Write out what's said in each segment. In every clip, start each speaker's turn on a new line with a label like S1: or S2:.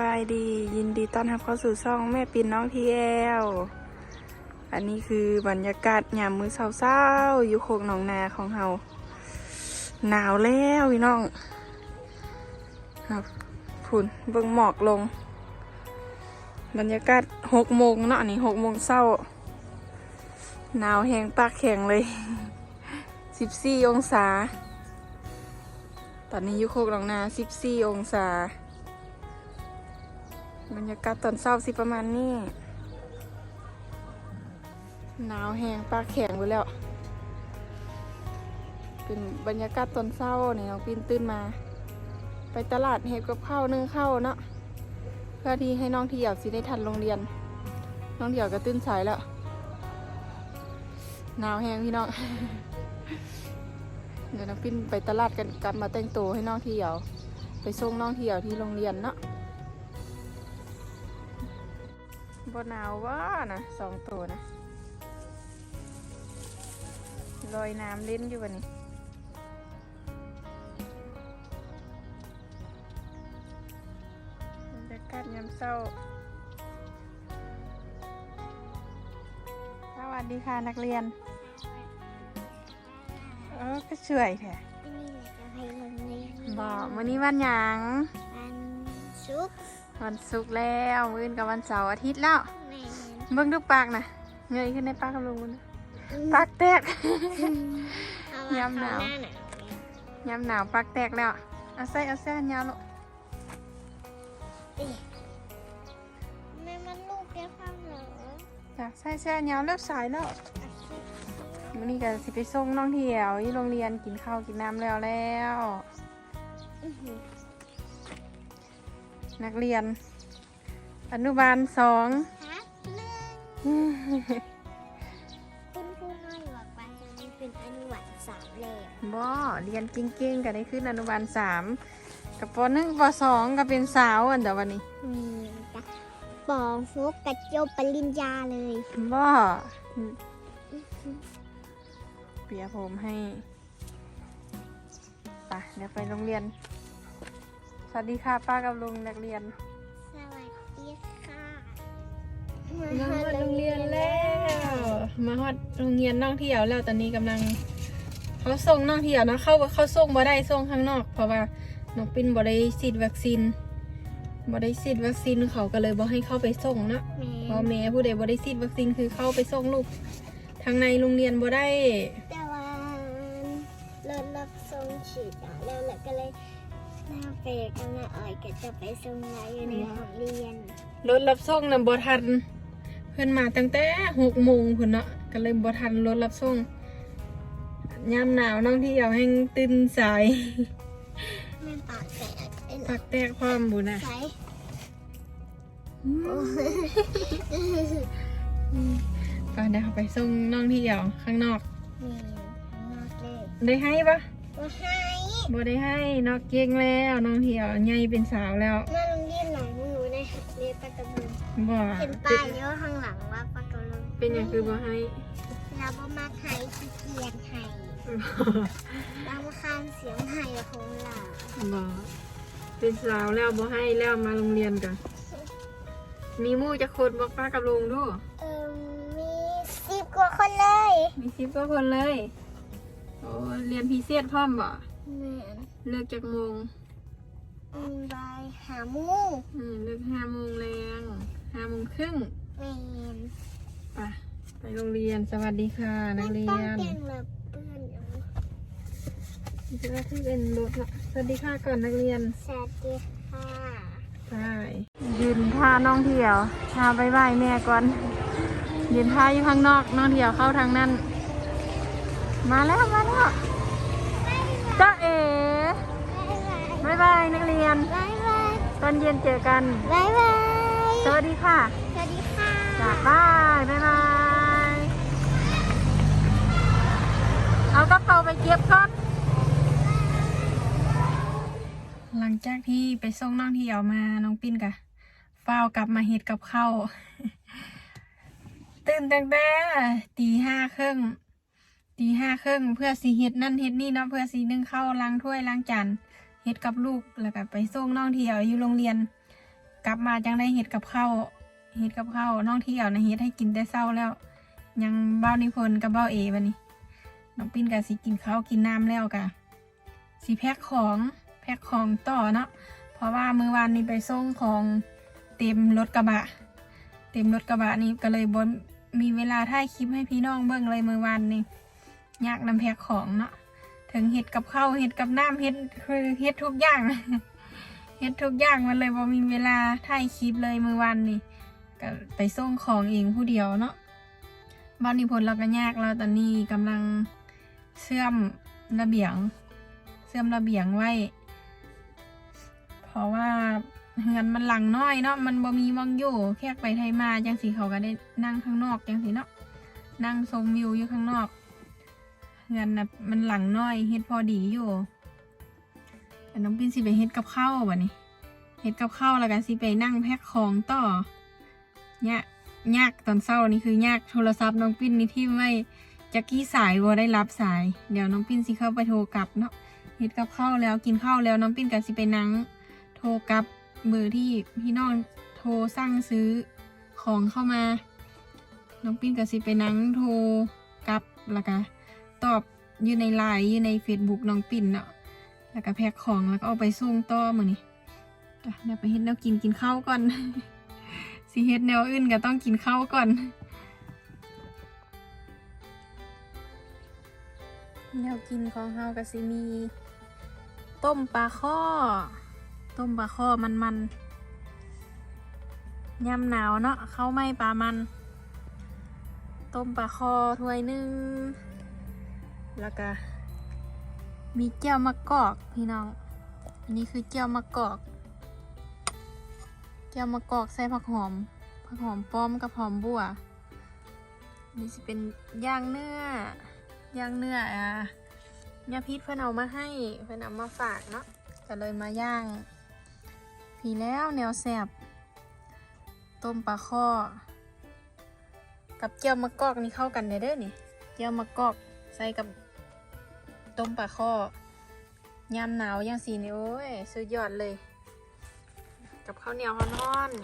S1: บายดี ยินดีต้อนรับเข้าสู่ช่องแม่ปินน้องทีแอลอันนี้คือบรรยากาศยามมื้อเช้าๆอยู่โคกหนองนาของเฮาหนาวแล้วพี่น้องครับผุนเบิ่งหมอกลง บรรยากาศหกโมงเนาะนนี้หกโมงเช้าหนาวแหงปากแข็งเลยสิบสี่องศา ตอนนี้อยู่โคกหนองนาสิบสี่องศา บรรยากาศตอนเช้าสิประมาณนี้ หนาวแหงปากแข็งไปแล้ว เป็นบรรยากาศตอนเช้าเนี่ยน้องปินตื่นมา ไปตลาดเห็ดกับข้าวนึ่งข้าวเนาะเพื่อที่ให้น้องเที่ยวสิได้ทันโรงเรียน น้องเที่ยวก็ตื่นสายแล้วหนาวแหงพี่น้อง เดี๋ยวน้องปินไปตลาดกันกลับมาแต่งตัวให้น้องเที่ยวไปส่งน้องเที่ยวที่โรงเรียนเนาะ บ่หนาวว่านะสองตัวนะลอยน้ำเล่นอยู่วันนี้บรรยากาศยามเช้า สวัสดีค่ะนักเรียน เออก็ช่วยแท้
S2: นี่แหละจะให้โรงเรียน
S1: บอกวันนี้วันหยัง
S2: วันศุกร์
S1: วันศุกร์แล้วมื้ออนกับวันเสาร์อาทิตย์แล้ว
S2: แม่
S1: เบิ่งดูปากนะเงยขึ้นในปากกับลุงมันนะปากแตก
S2: เอาว่
S1: ยามหนาว
S2: เขหน้าหนาวเนี่ย
S1: ยามหนาวปากแตกแล้วเอาใส่เอาใส่อันยาวลูก
S2: แม่มันลูกแก้วข้าวเหรอ
S1: จ้ะใส่ใส่อันยาวเลิกสายแล้ว
S2: อาชีพ
S1: มื้อนี้ก็สิไปส่งน้องเที่ยวที่โรงเรียนกินข้าวกินน้ำแล้วแล้ว
S2: อื้อหือ
S1: นักเรียน อนุบาลสอง
S2: ฮักหนึ่งคุณครูน้อยบอกว่าจะได้เป็นอนุวัตสามเลย
S1: บ่เรียนเก่งๆก็ได้ขึ้นอนุบาลสามกับปหนึ่งปสองก็เป็นสาวอันเดียววันนี้
S2: อืมจ้ะปองฟุกกับโจบปริญญาเลย
S1: บ่เปียผมให้ไปเดี๋ยวไปโรงเรียนส วัสดีค่ะป้ากับลุงนักเรียน
S2: สวัสดีค่ะ
S1: มาฮอดโรงเรียนแล้ว มาฮอดโรงเรียนน้องเที่ยวแล้วตอนนี้กำลังเขาส่งน้องเที่ยวนะเข้าเขาส่งบ่ได้ส่งข้างนอก เพราะว่าน้องปินบ่ได้ฉีดวัคซีนบ่ได้ฉีดวัคซีนเขาก็เลยบ่ให้เข้าไปส่งเนาะ
S2: แม่
S1: เพราะแม่ผู้ใดบ่ได้ฉีดวัคซีนคือเข้าไปส่งลูกทางในโรงเรียนบ่ได้
S2: แต่ว่าเริ่มรับส่งฉีดอะแล้วแล้วก็เลย หน้าเฟกกับหน้าอ้อยก็จะไปส่งยายอยู่ในห้องเรียน
S1: รถรับส่งนำบ่ทัน เพิ่นมาตั้งแต่หกโมงพุ่นเนาะก็เลยบ่ทันรถรับส่งยามหนาวน้องที่เอาให้ตื่นสาย
S2: แม่ปากแตกเป็น
S1: ปักแตกความบุญนะ
S2: ใส
S1: ก็เดี๋ยวเอาไปส่งน้องที่เอาข้างนอก
S2: นี่มากเลย
S1: ได้ให้ปะ
S2: ว่าให้
S1: บ่ได้ให้นอกเก่งแล้วน้องเที่ยวใหญ่เป็นสาวแล้ว
S2: มาโรงเรียนหลังหนูในเรียนปากกระบุน
S1: บ่
S2: เห็นป้ายเยอะข้างหลังว่าปากกระบุน
S1: เป็นอย่างคือบ่ให้
S2: เราบ่มาไทยขี้เกียจไทยเรามาคานเสียงไทยของเรา
S1: บ่เป็นสาวแล้วบ่ให้แล้วมาโรงเรียนกันมีหมู่จะคนบอกป้ากับลุงดู
S2: เออมีสิบกว่าคนเลย
S1: มีสิบกว่าคนเลย โอ้เรียนพิเศษพร้อมบ่
S2: เหมือน
S1: เลิกจากโมง
S2: อืมบายหาหมู
S1: อืมเลิกห้าโมงแรงห้าโมงครึ่ง
S2: แมน
S1: ไปไปโรงเรียนสวัสดีค่ะ นักเรีย
S2: ต้อง
S1: น
S2: เปลี่ยนแบบเปื้อนอยู่
S1: นี่คือว่าที่เป็นรถละสวัสดีค่ะก่อนนักเรียน
S2: สวัสดีค่ะ
S1: ใช่ยืนท่าน้องเที่ยวท่าบายบายแม่ก่อนยืนท่าอยู่ข้างนอกน้องเที่ยวเข้าทางนั้น มาแล้ว มาแล้วจ้าเอ๋บายบายนักเรียน
S2: บายบาย
S1: ตอนเย็นเจอกัน
S2: บายบาย
S1: สวัสดีค่ะ
S2: สวัสดีค่ะ
S1: จ้าบายบายบาย เอากระเป๋าไปเก็บก่อนหลังจากที่ไปส่งน้องเที่ยวมาน้องปิ้นกะฝ้าวกลับมาเฮ็ดกับข้าวตื่นตั้งแต่ตีห้าครึ่ง ตีห้าครึ่งเพื่อสีเฮ็ดนั่นเฮ็ดนี่เนาะเพื่อสีนึ่งข้าวล้างถ้วยล้างจานเฮ็ดกับลูกแล้วก็ไปส่งน้องเที่ยวอยู่โรงเรียน กลับมาจังได้เฮ็ดกับข้าวเฮ็ดกับข้าวน้องเที่เอานะเฮ็ดให้กินแต่เช้าแล้ว ยังเบ้านิพนธ์กับเบ้าเอบัดนี้น้องปิ้นก็สิกินข้าวกินน้ำแล้วกะสิแพ็คของแพ็คของต่อเนาะเพราะว่ามื้อวานนี้ไปส่งของเต็มรถกระบะ เต็มรถกระบะนี้ก็เลยบนมีเวลาถ่ายคลิปให้พี่น้องเบิ่งเลยมื้อวานนี้ ยากนำแพ็คของเนาะถึงเฮ็ดกับข้าวเฮ็ดกับน้ำเฮ็ดคือเฮ็ดทุกอย่างเฮ็ดทุกอย่างมันเลยบ่มีเวลาถ่ายคลิปเลยมือวานนี้ก็ไปส่งของเองผู้เดียวเนาะบ้านนิพนธ์เราก็ยากแล้วตอนนี้กำลังเชื่อมระเบียง เชื่อมระเบียงไว้ เพราะว่าเงินมันหลังน้อยเนาะมันบ่มีมองอยู่แค่ไปไทยมาจังสีเขาก็ได้นั่งข้างนอกจังสีเนาะนั่งชมวิวอยู่ข้างนอก เงินนะมันหลังน้อยเฮ็ดพอดีอยู่แต่น้องปินสิไปเฮ็ดกับข้าวบัดนี้เฮ็ดกับข้าวแล้วกันสิไปนั่งแพ็คของต่อเนี่ยยากตอนเศร้านี่คือยากโทรศัพท์น้องปิ้นนี่ที่ไม่จักกี้สายว่ได้รับสาย เดี๋ยวน้องปิ้นสิเข้าไปโทรกลับเนาะเฮ็ดกับข้าวแล้วกินข้าวแล้วน้องปิ้นก็สิไปนั่งโทรกลับเบอร์ที่พี่น้องโทรสั่งซื้อของเข้ามา น้องปิ้นก็สิไปนั่งโทรกลับแล้วก็ ตอบอยู่ในไลน์อยู่ใน Facebook น้องปิ้นเนาะแล้วก็แพ็คของแล้วก็เอาไปส่งต่อมือนี้จ้ะเดี๋ยวไปเฮ็ดแนวกินกินข้าวก่อน สิเฮ็ดแนวอื่นก็ต้องกินข้าวก่อนแนวกินของเฮาก็สิมี ต้มปลาข้อ ต้มปลาข้อมันมันๆยำหนาวเนาะข้าวไหม้ปลามัน ต้มปลาคอถ้วยหนึ่ง แล้วก็ มีเจียวมะกอกพี่น้อง อันนี้คือเจียวมะกอกแก้วมะกอกใส่ผักหอม ผักหอมป้อมกับหอมบัว นี่สิเป็นย่างเนื้อย่างเนื้ออะยาพิษเพื่อนเอามาให้เพื่อนเอามาฝากเนาะก็เลยมาย่างผีแล้วแนวแสบต้มปลาข้อ กับเจียวมะกอกนี่เข้ากันเด้เด้อนี่เจียวมะกอกใส่กับ ต้มปลาข้อยามหนาวย่างสีนี่โอ้ยสุดยอดเลย กับข้าวเหนียวร้อนๆ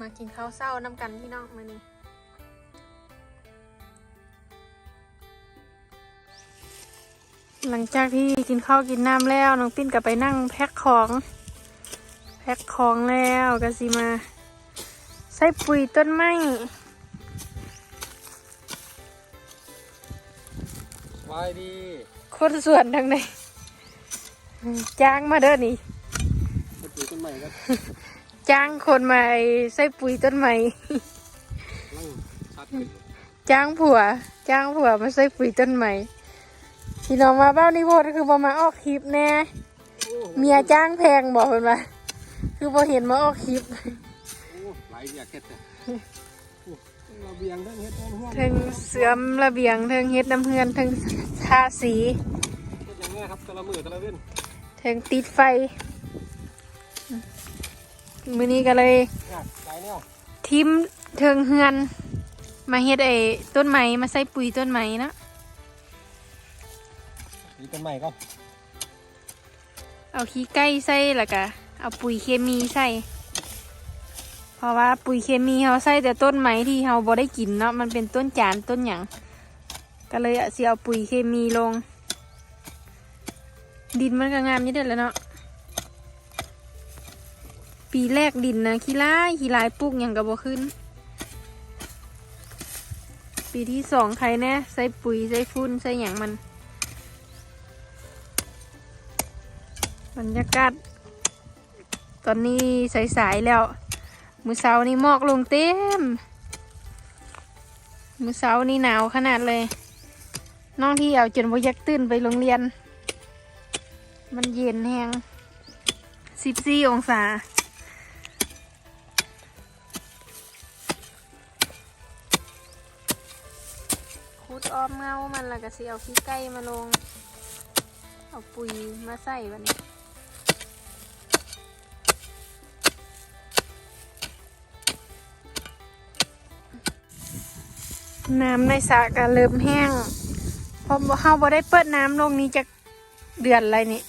S1: มากินข้าวเศร้าน้ำกันพี่นองมานี่หลังจากที่กินข้าวกินน้ำแล้วน้องปิ้นก็ไปนั่งแพ็คของแพ็คของแล้วก็สิมา ใส่ปุ๋ยต้นไม้
S3: บายดี
S1: คนส่วนทางไหนจ้างมาเด้อนี่
S3: ไปปลูกต้นใหม่ก็
S1: จ้างคนมาใส่ปุ๋ยต้นไม้
S3: ลั่งชัดขึ้น
S1: จ้างผัว จ้างผัวมาใส่ปุ๋ยต้นไม้พี่น้องมาเบ้านิโพธคือพอมาออกคลิปแน่เมียจ้างแพงบอกเพิ่นว่าคือพอเห็นมาออกคลิป
S3: โอ้หลายอย่างเฮ็ดเลยโอ้ระ เบียงทั้งเฮ็ดทั้งห้อง
S1: เทิงเสื่อมระเบียงเทิงเฮ็ดน้ำเฮือนเทิงทาสี
S3: เฮ็ดอย่างเงี้ยครับแต่ละมือแต่ละเว้น
S1: เทิงติดไฟ มื้อนี้ก็เลย
S3: งานหลายแนว
S1: ทิมเทิงเฮือน มาเฮ็ดไอ้ต้นไม้มาใส่ปุ๋ยต้นไม้นะ
S3: มีต้นใหม่ก็
S1: เอาขี้ไก่ใส่แล้วก็เอาปุ๋ยเคมีใส่ เพราะว่าปุ๋ยเคมีเขาใส่แต่ต้นไม้ที่เขาบ่ได้กินเนาะมันเป็นต้นจานต้นหยังก็เลยเอาสิเอาปุ๋ยเคมีลง ดินมันก็งามอยี่เด็ดแล้วเนาะปีแรกดินนะขี้ร้ายขี้ร้ายปลูกหยังก็บ่ขึ้น ปีที่สองใครแน่ใส่ปุ๋ยใส่ฟุ้นใส่หยังมัน บรรยากาศตอนนี้สายๆแล้ว มือเสานี่หมอกลงเต็ม มือเสานี่หนาวขนาดเลย น้องที่เอาจนว่ยากตื่นไปโรงเรียน มันเย็นแหงสิบสี่องศาคูดอ้อมเงามันแล้วก็สิเอาขี้ไก่มาลง เอาปุ๋ยมาใส่วันนี้ น้ำในสระก็เริ่มแห้งเพราะเฮาบ่ได้เปิดน้ำลงนี้จากเดือนอะไรนี่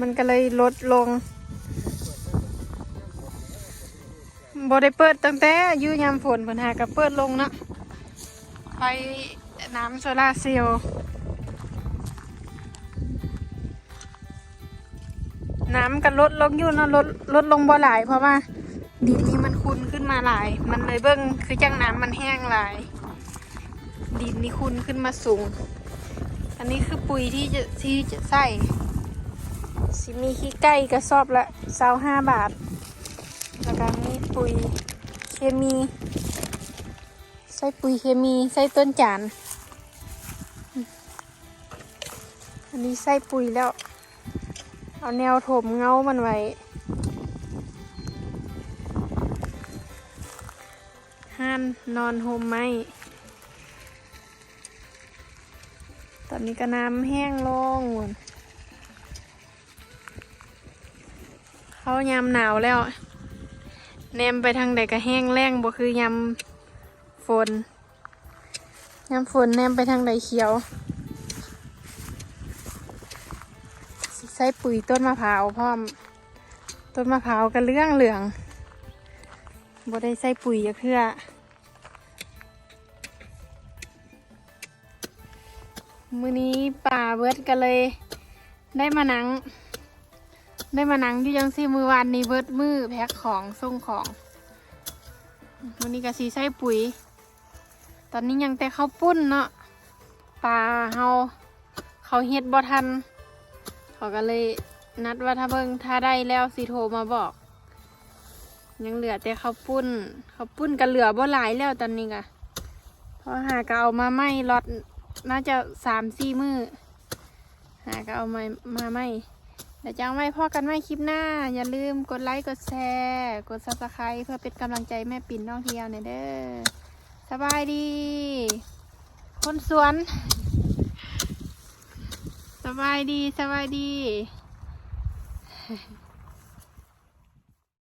S1: มันก็เลยลดลงบ่ได้เปิดตั้งแต่อยูยามฝนเพิ่นหาก็เปิดลงนะไฟน้ำโซลาร์เซลล์น้ำก็ลดลงอยู่นะลดลดลงบ่หลายเพราะว่าดิน มันคุนขึ้นมาหลาย มันเลยเบิ่งคือจังน้ำมันแห้งหลาย ดินนี่คุนขึ้นมาสูง อันนี้คือปุ๋ยที่จะที่จะใส่สิมีขี้ไก่กระสอบละเศร้าห้าบาท แล้วก็มีปุ๋ยเคมี ใส่ปุ๋ยเคมี ใส่ต้นจาน อันนี้ใส่ปุ๋ยแล้ว เอาแนวถมเงามันไว้ ห้านนอนโฮมไหมตอนนี้ก็น้ำแห้งลงเขายามหนาวแล้ว แนมไปทางใดก็แห้งแล้งบ่คือยามฝนยามฝนแนมไปทางใดเขียวใส่ปุ๋ยต้นมะพร้าวพร้อม ต้นมะพร้าวก็เรื่องเหลืองบ่ได้ใส่ปุ๋ยอยาเพื่อ มื้อนี้ป่าเบิดก็เลย ได้มานัง ได้มานังที่ยังซี่มือวานนี้เบิดมือแพ็คของส่งของมื้อนี้ก็สีใส่ปุ๋ย ตอนนี้ยังแต่ข้าวปุ้นเนาะป่าเฮาเขาเฮ็ดบ่ทัน เขาก็เลยนัดว่าถ้าเบิ่งถ้าได้แล้วสิโทรมาบอก ยังเหลือแต่ข้าวปุ้นข้าวปุ้นก็เหลือบ่หลายแล้วตอนนี้ก็เพราะหากเอามาไม่รอด น่าจะสามสี่มือหาก็เอามามาไม่เดี๋ยวจะเอาไม่พ่อกันไม่คลิปหน้า อย่าลืมกดไลค์กดแชร์กดซับสไครต์เพื่อเป็นกำลังใจแม่ปิ่นน้องเที่ยวเนี่ยเด้อสบายดี คนสวน สบายดีสบายดี